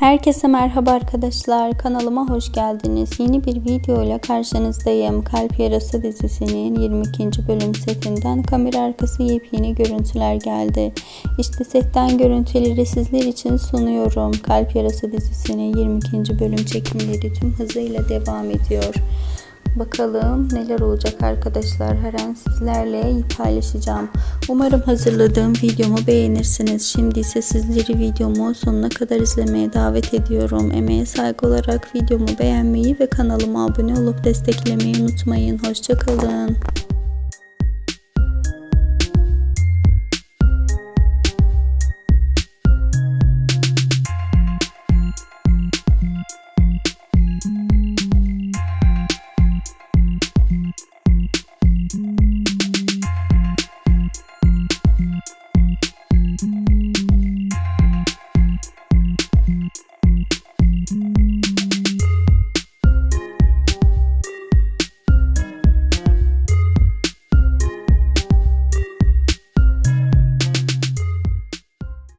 Herkese merhaba arkadaşlar. Kanalıma hoş geldiniz. Yeni bir video ile karşınızdayım. Kalp Yarası dizisinin 22. bölüm setinden kamera arkası yepyeni görüntüler geldi. İşte setten görüntüleri sizler için sunuyorum. Kalp Yarası dizisinin 22. bölüm çekimleri tüm hızıyla devam ediyor. Bakalım neler olacak arkadaşlar. Her an sizlerle paylaşacağım. Umarım hazırladığım videomu beğenirsiniz. Şimdi ise sizleri videomu sonuna kadar izlemeye davet ediyorum. Emeğe saygı olarak videomu beğenmeyi ve kanalıma abone olup desteklemeyi unutmayın. Hoşçakalın.